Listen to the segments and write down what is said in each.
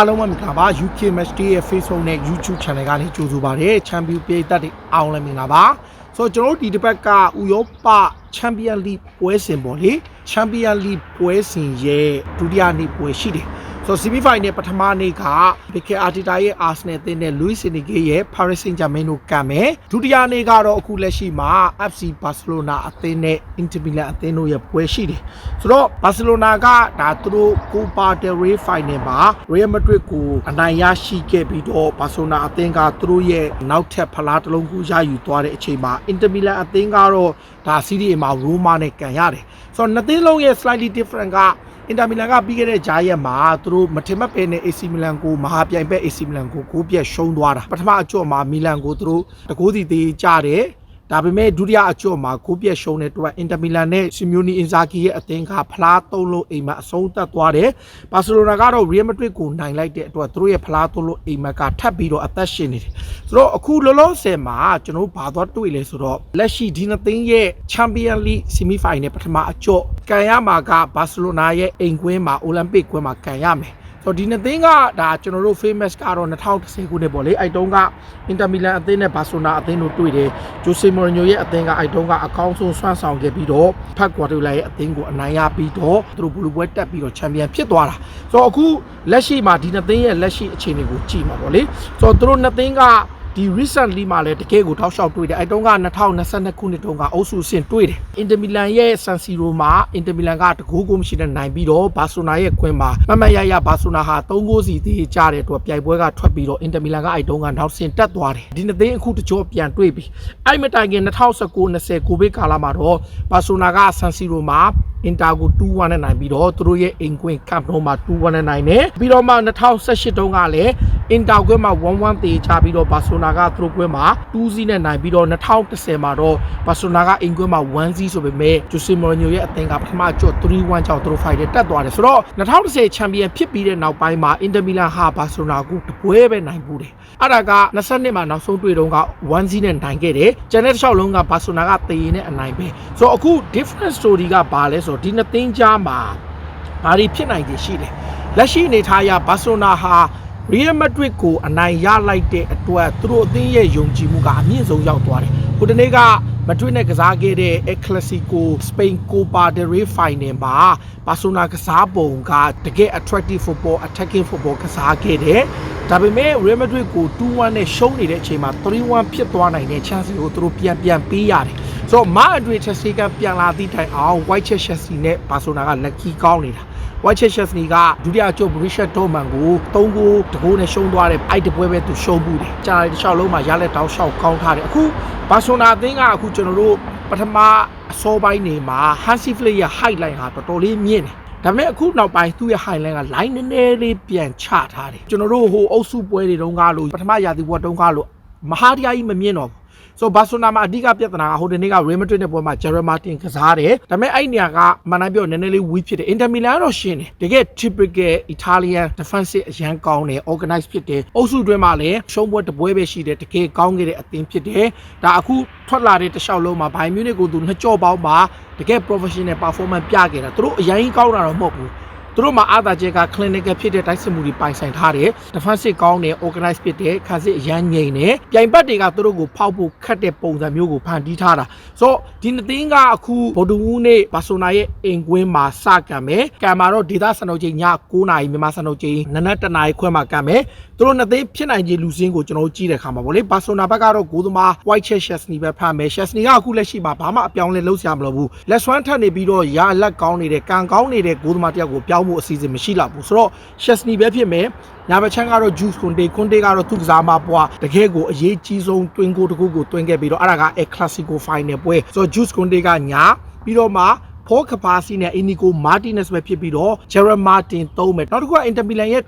အားလုံးပဲမင်္ဂလာပါ UK Match Day ရဲ့ Facebook နဲ့ YouTube Channel ကနေကြိုဆိုပါရစေချန်ပီယံပြည်သက်တွေအားလုံးလည်းမင်္ဂလာပါဆိုတော့ကျွန်တော်တို့ဒီတစ်ပတ်ကဥရောပချန်ပီယံလိပွဲစဉ်ပေါ့လေချန်ပီယံလိပွဲစဉ်ရဲ့ဒုတိယနေ့ပွဲရှိတယ် ဆိုတော့ semi final ပထမနေ့က Mikel Arteta ရဲ့ Arsenal အသင်းနဲ့ Luis Enrique ရဲ့ Paris Saint-Germain တို့ကံမယ်ဒုတိယနေ့ကတော့အခုလက်ရှိမှာ FC Barcelona အသင်းနဲ့ Inter Milan အသင်းတို့ရဲ့ပွဲရှိတယ်ဆိုတော့ Barcelona ကဒါသူတို့ Copa del Rey final မှာ Real Madrid ကိုအနိုင်ရရှိခဲ့ပြီးတော့ Barcelona အသင်းကသူတို့ရဲ့နောက်ထပ်ဖလားတစ်လုံးကိုရယူသွားတဲ့အချိန်မှာ Inter Milan အသင်းကတော့ဒါ Serie A မှာ Roma နဲ့ကန်ရတယ်ဆိုတော့နှစ်သင်းလုံးရဲ့ slightly different က အင်တာမီလန်ကပြီးခဲ့တဲ့ဂျားရက်မှာသူတို့မထင်မှတ်ပဲနဲ့ AC မီလန်ကိုမဟာပြိုင်ဘက် AC မီလန်ကိုကိုပြက်ရှုံးသွားတာပထမအကျော့မှာမီလန်ကိုသူတို့တကိုးစီသေးကြတယ် ဒါပေမဲ့ဒုတိယအကျော့မှာကိုပြက်ရှုံးတဲ့အတွက်အင်တာမီလန်နဲ့ဆီမျိုးနီအင်ဇာကီရဲ့အသင်းကဖလားသုံးလို့အိမ်မှာအဆုံးသတ်သွားတယ်။ဘာစီလိုနာကတော့ရီယယ်မက်ဒရစ်ကိုနိုင်လိုက်တဲ့အတွက်သူတို့ရဲ့ဖလားသုံးလို့အိမ်မက်ကထပ်ပြီးတော့အသက်ရှင်နေတယ်။ဆိုတော့အခုလောလောဆယ်မှာကျွန်တော်ဘာသွားတွေ့လဲဆိုတော့လက်ရှိဒီနှစ်သင်းရဲ့ချန်ပီယံလိဆီမီဖိုင်နယ်ပထမအကျော့ကန်ရမှာကဘာစီလိုနာရဲ့အိမ်ကွင်းမှာအိုလံပစ်ကွင်းမှာကန်ရမယ်။ ဆိုတော့ဒီနှစ်သင်းကဒါကျွန်တော်တို့ famous ကတော့2010ခုနှစ်ပေါ့လေအဲ့တုန်းကအင်တာမီလန်အသင်းနဲ့ဘာဆိုနာအသင်းတို့တွေ့တယ်ဂျိုဆေမော်ရီညိုရဲ့အသင်းကအဲ့တုန်းကအကောင်းဆုံးဆွမ်းဆောင်ခဲ့ပြီးတော့ဖတ်ကွာတိုလာရဲ့အသင်းကိုအနိုင်ရပြီးတော့သူတို့ဘလူးပွဲတက်ပြီးတော့ချန်ပီယံဖြစ်သွားတာဆိုတော့အခုလက်ရှိမှာဒီနှစ်သင်းရဲ့လက်ရှိအခြေအနေကိုကြည့်မှာပေါ့လေဆိုတော့သူတို့နှစ်သင်းက ဒီ recently မှာလည်းတကယ်ကိုထောက်လျှောက်တွေ့တယ်အဲတုန်းက2022ခုနှစ်တုန်းကအုပ်စုဆင့်တွေ့တယ်အင်တာမီလန်ရဲ့ San Siro မှာအင်တာမီလန်ကတကူးကိုမရှိတဲ့နိုင်ပြီးတော့ဘာဆိုနာရဲ့ခွင်မှာမမတ်ရရဘာဆိုနာဟာ3ဂိုးစီသေးကြတဲ့အတွက်ပြိုင်ပွဲကထွက်ပြီးတော့အင်တာမီလန်ကအဲတုန်းကနောက်ဆင့်တက်သွားတယ်ဒီနှစ်သိန်းအခုတကြောပြန်တွေ့ပြီအဲ့မတိုင်ခင်2019-20ကိုဗစ်ကာလမှာတော့ဘာဆိုနာက San Siro မှာအင်တာကို2-1နဲ့နိုင်ပြီးတော့သူတို့ရဲ့အိမ်ကွင်းကပ်တော့မှာ2-1နဲ့နိုင်တယ်ပြီးတော့မှ2018တုန်းကလည်းအင်တာကွင်းမှာ1-1တေချပြီးတော့ဘာဆိုနာကသူတို့ကွင်းမှာ2-0နဲ့နိုင်ပြီးတော့2010မှာတော့ဘာဆိုနာကအိမ်ကွင်းမှာ1-0ဆိုပေမဲ့ဂျိုဆေမော်ရီညိုရဲ့အသင်းကပထမကျော့3-1ကြောင့်သူတို့ fight တက်သွားတယ်ဆိုတော့2010ချန်ပီယံဖြစ်ပြီးတဲ့နောက်ပိုင်းမှာအင်တာမီလန်ဟာဘာဆိုနာကိုတပွဲပဲနိုင်ဘူးတယ်အဲ့ဒါက22မှာနောက်ဆုံးတွေ့တော့က1-0နဲ့နိုင်ခဲ့တယ်ကျန်တဲ့တစ်လျှောက်လုံးကဘာဆိုနာကတေရင်နဲ့အနိုင်ပဲဆိုတော့အခု different story ကဘာလဲဆိုတော့ဒီနှစ်သင်းကြားမှာဘာတွေဖြစ်နိုင်တယ်ရှိတယ်လက်ရှိအနေထားအရဘာဆိုနာဟာရီယယ်မက်ဒရစ်ကိုအနိုင်ရလိုက်တဲ့အတွက်သူတို့အသင်းရဲ့ယုံကြည်မှုကအမြင့်ဆုံးရောက်သွားတယ်။ဟိုတနေ့ကမဒရစ်နဲ့ကစားခဲ့တဲ့ El Clasico Spain Copa del Rey Final မှာဘာဆိုနာကစားပုံကတကယ် attractive football attacking football ကစားခဲ့တယ်။ဒါပေမဲ့ Real Madrid ကို2-1နဲ့ရှုံးနေတဲ့အချိန်မှာ3-1ဖြစ်သွားနိုင်တဲ့ chance ကိုသူတို့ပြန်ပြန်ပေးရတယ်။ ဆိုတော့မာအတွေ့ချက်စီကပြန်လာသည့်တိုင်အောင် White Chelsea နဲ့ဘာဆိုနာက lucky ကောင်းနေတာ။ White Chelsea ကဒုတိယအကျုပ် Borussia Dortmund ကို3ဂိုးတကိုးနဲ့ရှုံးသွားတဲ့အဲ့တပွဲပဲသူရှုံးမှုတယ်။ကြာတဲ့တစ်လျှောက်လုံးမှာရလက်တောင်းလျှောက်ကောင်းထားတယ်။အခုဘာဆိုနာအသင်းကအခုကျွန်တော်တို့ပထမအစောပိုင်းနေမှာ Hansi Flick ရဲ့ highlight ဟာတော်တော်လေးမြင့်တယ်။ဒါပေမဲ့အခုနောက်ပိုင်းသူ့ရဲ့ highline က line နည်းနည်းလေးပြန်ချထားတယ်ကျွန်တော်တို့ဟိုအုပ်စုပွဲတွေတုန်းကလို့ပထမရာသီပွဲတုန်းကလို့မဟာတရားကြီးမမြင်တော့ဘူး ဆိုဘာဆိုနာမှာအဓိကပြဿနာကဟိုဒီနေ့က Real Madrid နဲ့ပွဲမှာ Gerard Martin ကစားတယ်ဒါပေမဲ့အဲ့နေရာကမန်နိုင်ပြောနည်းနည်းလေး weak ဖြစ်တယ် Inter Milan ကတော့ရှင်းတယ်တကယ် typical Italian defensive အရန်ကောင်းတယ် organize ဖြစ်တယ်အုပ်စုတွင်းမှာလည်းရှုံးပွဲတစ်ပွဲပဲရှိတယ်တကယ်ကောင်းခဲ့တဲ့အသင်းဖြစ်တယ်ဒါအခုထွက်လာတဲ့တစ်လျှောက်လုံးမှာဘိုင်မြူနစ်ကိုသူနှစ်ကြော့ပေါင်းမှာတကယ် professional performance ပြခဲ့တာသူတို့အရင်ကောင်းတာတော့မဟုတ်ဘူး သူတို့မှာအာသာချက်က clinical ဖြစ်တဲ့တိုက်စစ်မှုတွေပိုင်ဆိုင်ထားတယ် defensive ကောင်းတယ် organize ဖြစ်တယ်ခါစစ်အရန်ငိန်တယ်ပြိုင်ပတ်တွေကသူတို့ကိုဖောက်ဖို့ခတ်တဲ့ပုံစံမျိုးကိုဖန်တီးထားတာဆိုတော့ဒီနှစ်သင်းကအခုဗိုလ်တူဦးနဲ့ဘာဆိုနာရဲ့အင်ကွင်းမှာစကံမယ်ကံမှာတော့ဒေသစံတော်ချိန်ည9:00နာရီမြန်မာစံတော်ချိန်နနက်1:00နာရီခွဲမှာကံမယ်သူတို့နှစ်သင်းဖြစ်နိုင်ခြေလူစင်းကိုကျွန်တော်တို့ကြည့်တဲ့အခါမှာဗောလေဘာဆိုနာဘက်ကတော့ဂိုးသမား white chess chesney ပဲဖမ်းမယ် chesney ကအခုလက်ရှိမှာဘာမှအပြောင်းလဲလုပ်စရာမလိုဘူးလက်စွမ်းထက်နေပြီးတော့ရာလက်ကောင်းနေတဲ့ကံကောင်းနေတဲ့ဂိုးသမားတယောက်ကိုပြောင်းဖို့အစီအစဉ်မရှိတော့ဘူးဆိုတော့ chesney ပဲဖြစ်မယ်ညာဘက်ချမ်းကတော့ juice conte conte ကတော့သူ့ကစားမပွားတကယ်ကိုအရေးကြီးဆုံးတွင်းကိုတစ်ခုကိုတွင်းခဲ့ပြီးတော့အဲ့ဒါက El Clasico final ပွဲဆိုတော့ juice conte ကညာပြီးတော့မှဖောကပါစီနဲ့အင်နီကိုမာတီနက်စ်ပဲဖြစ်ပြီးတော့ဂျယ်ရမာတင်သုံးမယ်နောက်တစ်ခုကအင်တာမီလန်ရဲ့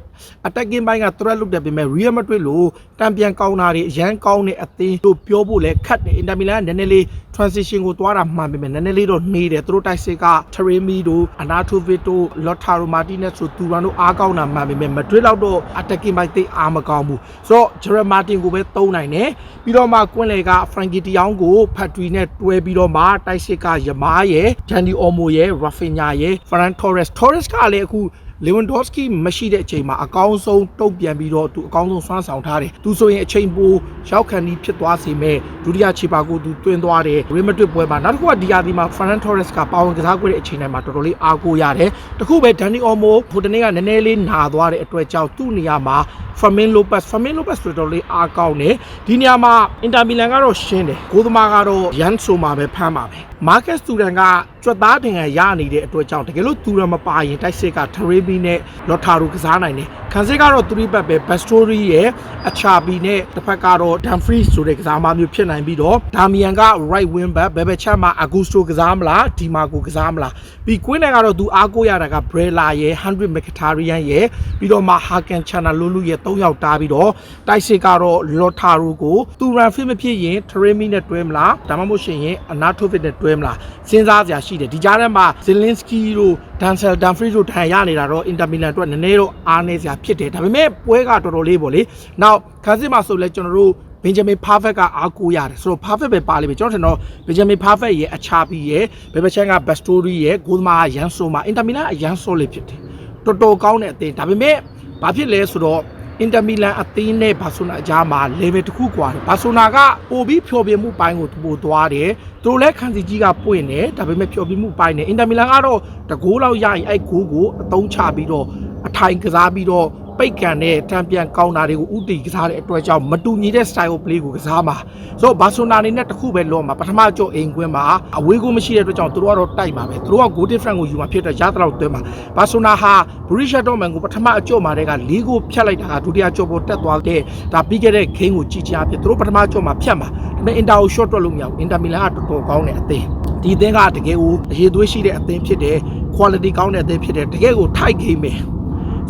attacking ဘိုင်းက threat လုပ်တယ်ပေမဲ့ Real Madrid လို့တံပြန်ကောင်းတာတွေအရန်ကောင်းတဲ့အသင်းတို့ပြောဖို့လဲခက်တယ်အင်တာမီလန်ကနည်းနည်းလေး transition ကိုသွားတာမှန်ပေမဲ့နည်းနည်းလေးတော့နေတယ်သူတို့တိုက်စစ်က Tremi တို့ Anatovic တို့ Lautaro Martinez တို့သူရန်တို့အားကောင်းတာမှန်ပေမဲ့ Madrid လောက်တော့ attacking ဘိုင်းသိအားမကောင်းဘူးဆိုတော့ Gerard Martin ကိုပဲသုံးနိုင်တယ်ပြီးတော့မှကွင်းလေက Frankie De Jong ကို Factory နဲ့တွဲပြီးတော့မှတိုက်စစ်ကယမားရယ် Danny Olmo ရယ် Rafinha ရယ် Ferran Torres Torres ကလည်းအခု လေဝန်ဒေါစကီမရှိတဲ့အချိန်မှာအကောင်းဆုံးတုတ်ပြန်ပြီးတော့သူအကောင်းဆုံးစွမ်းဆောင်ထားတယ်သူဆိုရင်အချိန်ပိုရောက်ခံပြီးဖြစ်သွားစေမဲ့ဒုတိယခြေပါကိုသူတွင်းသွားတယ်ရီမက်ဒရစ်ပွဲမှာနောက်တစ်ခုကဒီယာဒီမှာဖရန်တော်ရက်စ်ကပါဝင်ကစားခွင့်တဲ့အချိန်တိုင်းမှာတော်တော်လေးအားကိုးရတယ်တခုပဲဒန်နီအော်မိုဟိုတနေ့ကနည်းနည်းလေးနာသွားတဲ့အတွက်ကြောင့်သူ့နေရာမှာ Fermin Lopez Fermin Lopez တော်တော်လေးအားကောင်းတယ်ဒီနေရာမှာ Inter Milan ကတော့ရှင်းတယ်ကိုသမားကတော့ရန်ဆိုမှာပဲဖ မ်းပါပဲ Marcus Thuram ကကြွက်သားတင်ကရနေတဲ့အတွက်ကြောင့်တကယ်လို့ Thuram မပါရင်တိုက်စစ်က Trebi နဲ့ Lotaro ကစားနိုင်တယ် ခံစစ်ကတော့3ဘက်ပဲ Bastory ရဲ့အချာဘီနဲ့တစ်ဖက်ကတော့ Dumfries ဆိုတဲ့ကစားမမျိုးဖြစ်နိုင်ပြီးတော့ Damian က right wing back ဘယ်ဘက်ချက်မှာ Augusto ကစားမလား Dimaco ကစားမလားပြီး Queen နဲ့ကတော့သူအားကိုးရတာက Brella ရဲ့100 Mkhitaryan ရဲ့ပြီးတော့မှ Hakan Chanalulu ရဲ့3ယောက်တားပြီးတော့တိုက်စစ်ကတော့ Lotaro ကိုသူ run fit မဖြစ်ရင် Tremi နဲ့တွဲမလားဒါမှမဟုတ်ရှင်ရင် Anatovic နဲ့တွဲမလားစဉ်းစားစရာရှိတယ်ဒီကြားထဲမှာ Zelensky တို့ Dancel Dumfries တို့ထိုင်ရနေတာတော့ Inter Milan အတွက်နည်းနည်းတော့အားနည်းစရာဖြစ်တယ်ဒါပေမဲ့ပွဲကတော်တော်လေးပေါ့လေနောက်ခန်းစစ်မှာဆိုလဲကျွန်တော်တို့ဘင်ဂျမင်ဖာဖက်ကအားကိုးရတယ်ဆိုတော့ဖာဖက်ပဲပါလိမ့်မယ်ကျွန်တော်ထင်တော့ဘင်ဂျမင်ဖာဖက်ရဲ့အချာပီရဲ့ဘယ်ဘက်ချန်ကဘက်စတိုရီရဲ့ဂိုးသမားရန်ဆိုမှာအင်တာမီလန်အရန်ဆိုလေးဖြစ်တယ်တော်တော်ကောင်းတဲ့အသင်းဒါပေမဲ့ဘာဖြစ်လဲဆိုတော့အင်တာမီလန်အသင်းနဲ့ဘာဆိုနာအကြားမှာ level တစ်ခုกว่าတယ်ဘာဆိုနာကပို့ပြီးဖျော်ပြမှုပိုင်းကိုပို့သွားတယ်သူတို့လည်းခန်းစီကြီးကပွင့်တယ်ဒါပေမဲ့ဖျော်ပြမှုပိုင်းနဲ့အင်တာမီလန်ကတော့တကိုးလောက်ရရင်အဲ့ဂိုးကိုအသုံးချပြီးတော့ အထိုင်ကစားပြီးတော့ပိတ်ကန်တဲ့တံပြန်ကောင်းတာတွေကိုဥတီကစားတဲ့အတွက်ကြောင့်မတူညီတဲ့ style of play ကိုကစားမှာဆိုတော့ဘာဆိုနာအနေနဲ့တစ်ခုပဲလောမှာပထမကြော့အိမ်ကွင်းမှာအဝေးကိုမရှိတဲ့အတွက်ကြောင့်သူတို့ကတော့တိုက်မှာပဲသူတို့က goal difference ကိုယူမှာဖြစ်တဲ့ရသလောက်သွင်းမှာဘာဆိုနာဟာ Borussia Dortmund ကိုပထမအကြော့မှာတည်းက၄ကိုဖြတ်လိုက်တာကဒုတိယကြော့ပေါ်တက်သွားတဲ့ဒါပြီးခဲ့တဲ့ game ကိုကြည့်ချင်အဖြစ်သူတို့ပထမကြော့မှာဖြတ်မှာဒါပေမဲ့ Inter ကို short တွက်လို့မရဘူး Inter Milan ကတော်တော်ကောင်းတဲ့အသင်းဒီအသင်းကတကယ်ကိုအရေးသွေးရှိတဲ့အသင်းဖြစ်တယ် quality ကောင်းတဲ့အသင်းဖြစ်တယ်တကယ်ကို tight game ပဲ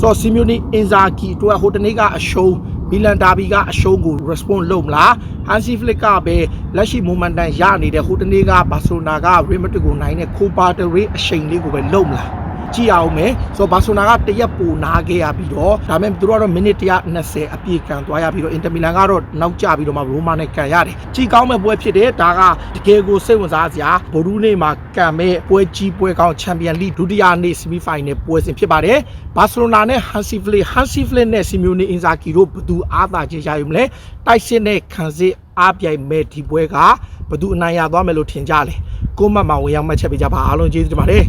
ဆိုတော့စီမျိုးနီအင်ဇာကီတို့ဟိုတနေ့ကအရှုံးမီလန်ဒါဘီကအရှုံးကို response လုပ်မလားဟန်စီဖလစ်ကပဲလက်ရှိ momentum ရနေတဲ့ဟိုတနေ့ကဘာဆိုနာက Real Madrid ကိုနိုင်တဲ့ Copa del Rey အရှိန်လေးကိုပဲလုပ်မလား ကြည့်အောင်မယ်ဆိုတော့ဘာဆိုနာကတရက်ပိုနာခဲ့ရပြီးတော့ဒါပေမဲ့သူတို့ကတော့မိနစ်120အပြည့်ကန်သွားရပြီးတော့အင်တာမီလန်ကတော့နောက်ကျပြီးတော့မှရိုမာနဲ့ကန်ရတယ်ကြည့်ကောင်းမဲ့ပွဲဖြစ်တယ်ဒါကတကယ်ကိုစိတ်ဝင်စားစရာဗိုလ်ရူးနေ့မှာကန်မဲ့ပွဲကြီးပွဲကောင်းချန်ပီယံလိဒုတိယနေ့ဆီမီဖိုင်နယ်ပွဲစဉ်ဖြစ်ပါတယ်ဘာစီလိုနာနဲ့ဟန်စီဖလစ်ဟန်စီဖလစ်နဲ့စီမျိုးနီအင်ဇာကီတို့ဘယ်သူအားသာခြင်းရယူမလဲတိုက်စစ်နဲ့ခံစစ်အားပြိုင်မဲ့ဒီပွဲကဘယ်သူအနိုင်ရသွားမယ်လို့ထင်ကြလဲကိုမတ်မှာဝင်ရောက်မှတ်ချက်ပေးကြပါအားလုံးကျေးဇူးတင်ပါတယ်